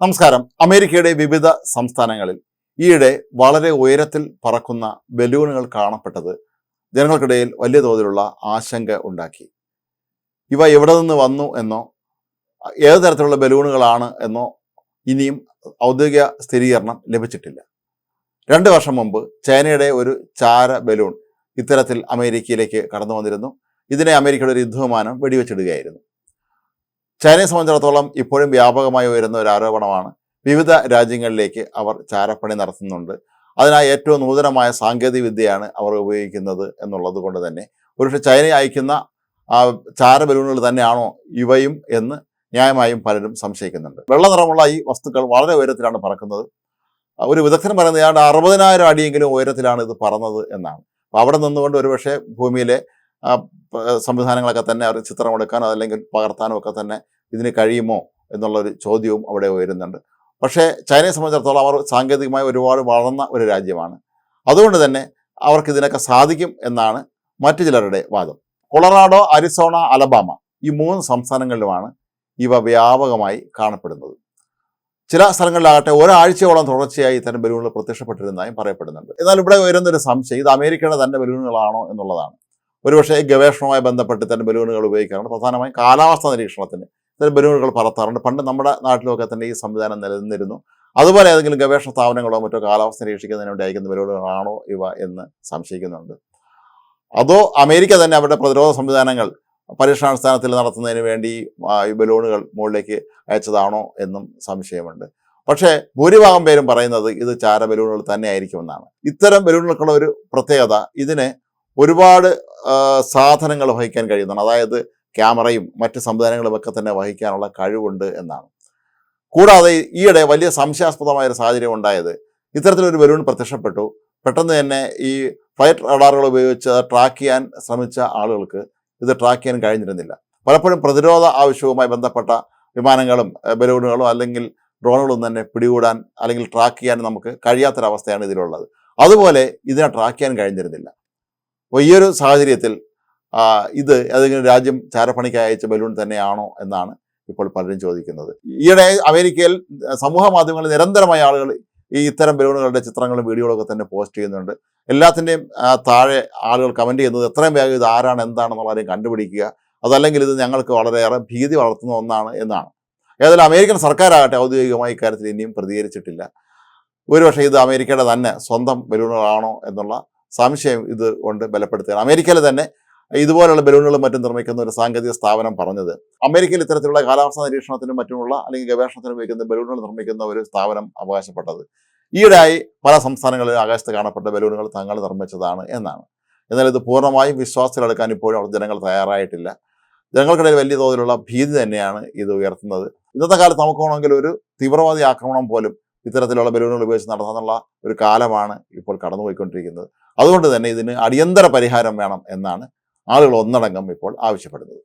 നമസ്കാരം. അമേരിക്കയുടെ വിവിധ സംസ്ഥാനങ്ങളിൽ ഈയിടെ വളരെ ഉയരത്തിൽ പറക്കുന്ന ബലൂണുകൾ കാണപ്പെട്ടത് ജനങ്ങൾക്കിടയിൽ വലിയ തോതിലുള്ള ആശങ്ക ഉണ്ടാക്കി. ഇവ എവിടെ നിന്ന് വന്നു എന്നോ ഏത് തരത്തിലുള്ള ബലൂണുകളാണ് എന്നോ ഇനിയും ഔദ്യോഗിക സ്ഥിരീകരണം ലഭിച്ചിട്ടില്ല. രണ്ട് വർഷം മുമ്പ് ചൈനയുടെ ഒരു ചാര ബലൂൺ ഇത്തരത്തിൽ അമേരിക്കയിലേക്ക് കടന്നു വന്നിരുന്നു ഇതിനെ അമേരിക്കയുടെ ഒരു യുദ്ധവിമാനം വെടിവെച്ചിടുകയായിരുന്നു. ചൈനയെ സംബന്ധിച്ചിടത്തോളം ഇപ്പോഴും വ്യാപകമായി ഉയരുന്ന ഒരു ആരോപണമാണ് വിവിധ രാജ്യങ്ങളിലേക്ക് അവർ ചാരപ്പണി നടത്തുന്നുണ്ട്. അതിനായി ഏറ്റവും നൂതനമായ സാങ്കേതിക വിദ്യയാണ് അവർ ഉപയോഗിക്കുന്നത് എന്നുള്ളത് കൊണ്ട് തന്നെ. ഒരുപക്ഷെ ചൈന അയക്കുന്ന ആ ചാര ബലൂണുകൾ തന്നെയാണോ ഇവയും എന്ന് ന്യായമായും പലരും സംശയിക്കുന്നുണ്ട്. വെള്ള നിറമുള്ള ഈ വസ്തുക്കൾ വളരെ ഉയരത്തിലാണ് പറക്കുന്നത്. ഒരു വിദഗ്ധൻ പറയുന്നത് ഏതാണ്ട് അറുപതിനായിരം അടിയെങ്കിലും ഉയരത്തിലാണ് ഇത് പറന്നത് എന്നാണ്. അപ്പോൾ അവിടെ നിന്നുകൊണ്ട് ഒരുപക്ഷെ ഭൂമിയിലെ സംവിധാനങ്ങളൊക്കെ തന്നെ അവർ ചിത്രം എടുക്കാനോ അല്ലെങ്കിൽ പകർത്താനോ ഒക്കെ തന്നെ ഇതിന് കഴിയുമോ എന്നുള്ളൊരു ചോദ്യവും അവിടെ ഉയരുന്നുണ്ട്. പക്ഷേ ചൈനയെ സംബന്ധിച്ചിടത്തോളം അവർ സാങ്കേതികമായി ഒരുപാട് വളർന്ന ഒരു രാജ്യമാണ്. അതുകൊണ്ട് തന്നെ അവർക്ക് ഇതിനൊക്കെ സാധിക്കും എന്നാണ് മറ്റു ചിലരുടെ വാദം. കൊളറാഡോ അരിസോണ അലബാമ ഈ മൂന്ന് സംസ്ഥാനങ്ങളിലുമാണ് ഇവ വ്യാപകമായി കാണപ്പെടുന്നത്. ചില സ്ഥലങ്ങളിലാകട്ടെ ഒരാഴ്ചയോളം തുടർച്ചയായി ഇത്തരം ബലൂണുകൾ പ്രത്യക്ഷപ്പെട്ടിരുന്നതായും പറയപ്പെടുന്നുണ്ട്. എന്നാൽ ഇവിടെ ഉയരുന്നൊരു സംശയം ഇത് അമേരിക്കയുടെ തന്നെ ബലൂണുകളാണോ എന്നുള്ളതാണ്. ഒരുപക്ഷെ ഗവേഷണവുമായി ബന്ധപ്പെട്ട് ഇത്തരം ബലൂണുകൾ ഉപയോഗിക്കാറുണ്ട്. പ്രധാനമായും കാലാവസ്ഥ നിരീക്ഷണത്തിന് ഇത്തരം ബലൂണുകൾ പറത്താറുണ്ട്. പണ്ട് നമ്മുടെ നാട്ടിലൊക്കെ തന്നെ ഈ സംവിധാനം നിലനിന്നിരുന്നു. അതുപോലെ ഏതെങ്കിലും ഗവേഷണ സ്ഥാപനങ്ങളോ മറ്റോ കാലാവസ്ഥ നിരീക്ഷിക്കുന്നതിന് വേണ്ടി അയക്കുന്ന ബലൂണുകളാണോ ഇവ എന്ന് സംശയിക്കുന്നുണ്ട്. അതോ അമേരിക്ക തന്നെ അവരുടെ പ്രതിരോധ സംവിധാനങ്ങൾ പരീക്ഷണാടിസ്ഥാനത്തിൽ നടത്തുന്നതിന് വേണ്ടി ഈ ബലൂണുകൾ മുകളിലേക്ക് അയച്ചതാണോ എന്നും സംശയമുണ്ട്. പക്ഷേ ഭൂരിഭാഗം പേരും പറയുന്നത് ഇത് ചാര ബലൂണുകൾ തന്നെ ആയിരിക്കുമെന്നാണ് ഇത്തരം ബലൂണുകൾക്കുള്ള ഒരു പ്രത്യേകത ഇതിന് ഒരുപാട് സാധനങ്ങൾ വഹിക്കാൻ കഴിയുന്നതാണ്. അതായത് ക്യാമറയും മറ്റ് സംവിധാനങ്ങളും ഒക്കെ തന്നെ വഹിക്കാനുള്ള കഴിവുണ്ട് എന്നാണ്. കൂടാതെ ഈയിടെ വലിയ സംശയാസ്പദമായ ഒരു സാഹചര്യം ഉണ്ടായത് ഇത്തരത്തിലൊരു ബലൂൺ പ്രത്യക്ഷപ്പെട്ടു. പെട്ടെന്ന് തന്നെ ഈ ഫ്ലൈറ്റ് റഡാറുകൾ ഉപയോഗിച്ച് ട്രാക്ക് ചെയ്യാൻ ശ്രമിച്ച ആളുകൾക്ക് ഇത് ട്രാക്ക് ചെയ്യാൻ കഴിഞ്ഞിരുന്നില്ല. പലപ്പോഴും പ്രതിരോധ ആവശ്യവുമായി ബന്ധപ്പെട്ട വിമാനങ്ങളും ബലൂണുകളും അല്ലെങ്കിൽ ഡ്രോണുകളും തന്നെ പിടികൂടാൻ അല്ലെങ്കിൽ ട്രാക്ക് ചെയ്യാൻ നമുക്ക് കഴിയാത്തൊരവസ്ഥയാണ് ഇതിലുള്ളത്. അതുപോലെ ഇതിനെ ട്രാക്ക് ചെയ്യാൻ കഴിഞ്ഞിരുന്നില്ല. അപ്പോൾ ഈ ഒരു സാഹചര്യത്തിൽ ഇത് ഏതെങ്കിലും രാജ്യം ചാരപ്പണിക്ക് അയച്ച ബലൂൺ തന്നെയാണോ എന്നാണ് ഇപ്പോൾ പലരും ചോദിക്കുന്നത്. ഈയിടെ അമേരിക്കയിൽ സമൂഹ മാധ്യമങ്ങളിൽ നിരന്തരമായ ആളുകൾ ഈ ഇത്തരം ബലൂണുകളുടെ ചിത്രങ്ങളും വീഡിയോകളൊക്കെ തന്നെ പോസ്റ്റ് ചെയ്യുന്നുണ്ട്. എല്ലാത്തിന്റെയും താഴെ ആളുകൾ കമന്റ് ചെയ്യുന്നത് എത്രയും വേഗം ഇത് ആരാണ് എന്താണെന്നുള്ളതിനെ കണ്ടുപിടിക്കുക. അതല്ലെങ്കിൽ ഇത് ഞങ്ങൾക്ക് വളരെയേറെ ഭീതി വളർത്തുന്ന ഒന്നാണ് എന്നാണ്. ഏതായാലും അമേരിക്കൻ സർക്കാരാകട്ടെ ഔദ്യോഗികമായി ഇക്കാര്യത്തിൽ ഇനിയും പ്രതികരിച്ചിട്ടില്ല. ഒരുപക്ഷെ ഇത് അമേരിക്കയുടെ തന്നെ സ്വന്തം ബലൂണുകളാണോ എന്നുള്ള സംശയം ഇത് കൊണ്ട് ബലപ്പെടുത്തുകയാണ്. അമേരിക്കയിൽ തന്നെ ഇതുപോലുള്ള ബലൂണുകളും മറ്റും നിർമ്മിക്കുന്ന ഒരു സാങ്കേതിക സ്ഥാപനം പറഞ്ഞത്. അമേരിക്കയിൽ ഇത്തരത്തിലുള്ള കാലാവസ്ഥാ നിരീക്ഷണത്തിനും മറ്റുമുള്ള അല്ലെങ്കിൽ ഗവേഷണത്തിനും ഉപയോഗിക്കുന്ന ബലൂണുകൾ നിർമ്മിക്കുന്ന ഒരു സ്ഥാപനം അവകാശപ്പെട്ടത്. ഈയിടെയായി പല സംസ്ഥാനങ്ങളിലും ആകാശത്ത് കാണപ്പെട്ട ബലൂണുകൾ തങ്ങൾ നിർമ്മിച്ചതാണ് എന്നാണ്. എന്നാൽ ഇത് പൂർണമായും വിശ്വാസത്തിലെടുക്കാൻ ഇപ്പോഴും അവിടെ ജനങ്ങൾ തയ്യാറായിട്ടില്ല. ജനങ്ങൾക്കിടയിൽ വലിയ തോതിലുള്ള ഭീതി തന്നെയാണ് ഇത് ഉയർത്തുന്നത്. ഇന്നത്തെ കാലത്ത് നമുക്ക് വേണമെങ്കിൽ ഒരു തീവ്രവാദി ആക്രമണം പോലും ഇത്തരത്തിലുള്ള ബലൂണുകൾ ഉപയോഗിച്ച് നടത്താനുള്ള ഒരു കാലമാണ് ഇപ്പോൾ കടന്നുപോയിക്കൊണ്ടിരിക്കുന്നത്. അതുകൊണ്ട് തന്നെ ഇതിന് അടിയന്തര പരിഹാരം വേണം എന്നാണ് ആളുകൾ ഒന്നടങ്കം ഇപ്പോൾ ആവശ്യപ്പെടുന്നത്.